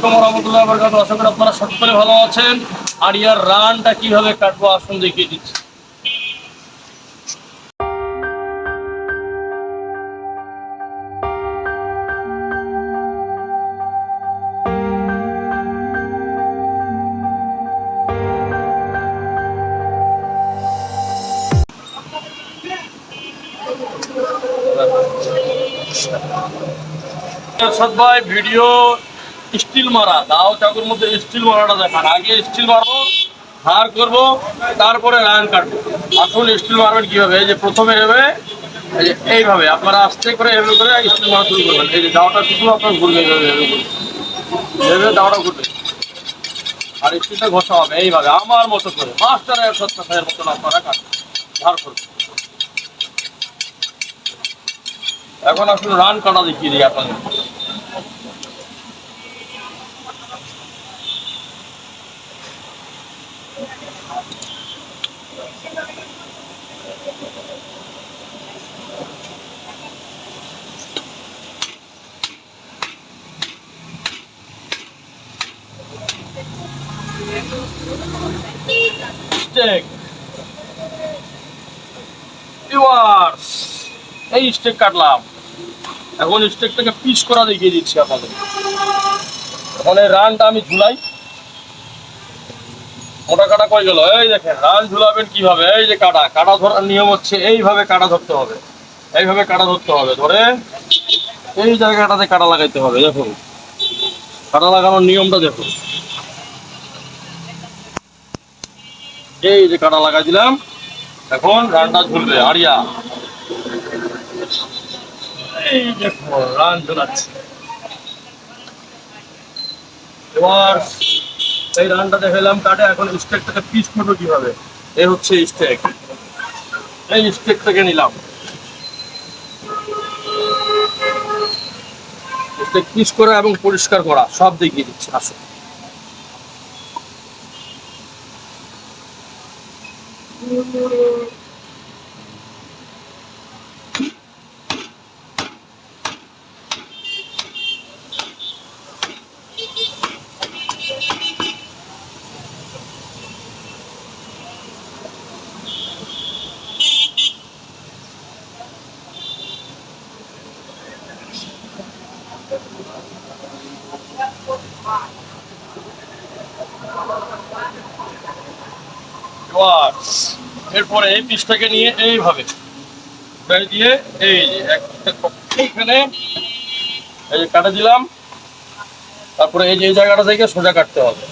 আপনারা সকলে ভালো আছেন আর ইয়ার রানটা কীভাবে কাটবো আসুন দেখিয়ে দিচ্ছি এরশাদ ভাই ভিডিও স্টিল মারা, দাও চাকুর মধ্যে স্টিল মারাটা দেখান। আগে স্টিল মারবো, ধার করব, তারপরে রান কাটবো। আসুন স্টিল মারবেন কীভাবে? এই যে প্রথমে এভাবে এইভাবে। আপনারা আস্তে করে এভাবে করে স্টিল মারা শুরু করবেন। এই যে দাওটা শুধু আপনার ঘুরবে এভাবে দাওটা ঘুরবে। আর স্টিলটা ঘষা হবে এইভাবে, আমার মতো করে। মাস্টার এরশাদ ভাইয়ের মতন আপনারা কাটবেন। ধার করবেন। এখন আসলে রান কাটা দেখিয়ে দিই আপনাদের। স্টেক এই স্টেক কাটলাম। এখন স্টেকটাকে পিস করা দেখিয়ে দিচ্ছি আপনাদের। এখন এই রানটা আমি ঝুলাই। মোটা কাটা কই গেল? এই দেখেন, রান ঝুলাবেন কীভাবে? এই যে কাটা কাটা ধরার নিয়ম হচ্ছে এইভাবে কাটা ধরতে হবে। এইভাবে কাটা ধরতে হবে। ধরে এই জায়গাটাতে কাটা লাগাইতে হবে, দেখুন। কাটা লাগানোর নিয়মটা দেখুন। এই যে কাটা লাগাই দিলাম, এখন রানটা ঝুলবে। আরিয়া। এই দেখো রান ঝুলাচ্ছে। এবার এই রানটা দেখালাম কাটে এখন স্টেকটাকে পিস করব কীভাবে? এই হচ্ছে স্টেক এই স্টেকটাকে নিলাম। পিস করা এবং পরিষ্কার করা, সব দেখিয়ে দিচ্ছে আসো এরপরে এই পিসটাকে নিয়ে এইভাবে। বেড়ে দিয়ে এই যে এইখানে এই যে কাটা দিলাম। তারপরে এই যে এই জায়গাটা থেকে সোজা কাটতে হবে।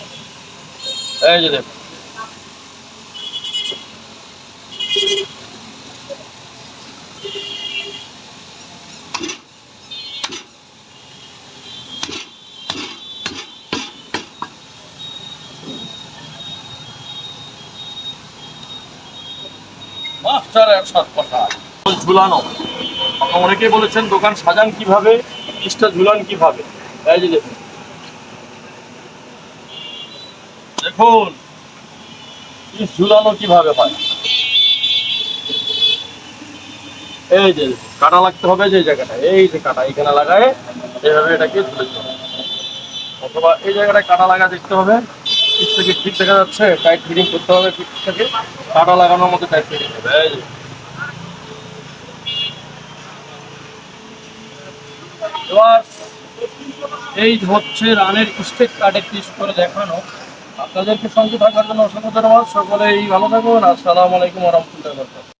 এই যে দেখুন। মাস্টার একসাথ কথা ঝুলানো। আপনারা অনেকেই বলেছেন, দোকান সাজান কীভাবে পিসটা ঝুলান কীভাবে? এই যে দেখুন। দেখুন ঝুলানো কীভাবে হয়? এই যে কাটা লাগতে হবে যে জায়গাটা। এই যে কাটা এখানে লাগায় এইভাবে এটাকে ঝুলে অথবা এই জায়গাটায় কাটা লাগা দেখতে হবে। পিসটাকে ফিট দেখা যাচ্ছে টাইট ফিটিং করতে হবে পিসটাকে কাটা লাগানোর মতো টাইট ফিটিং হবে এবার এই হচ্ছে রানের স্টেক কাটে পিস করে দেখানো। আপনাদেরকে সঙ্গে থাকার জন্য অসংখ্য ধন্যবাদ। এই ভালো থাকুন। আসসালামু আলাইকুম রহমতুল্লাহ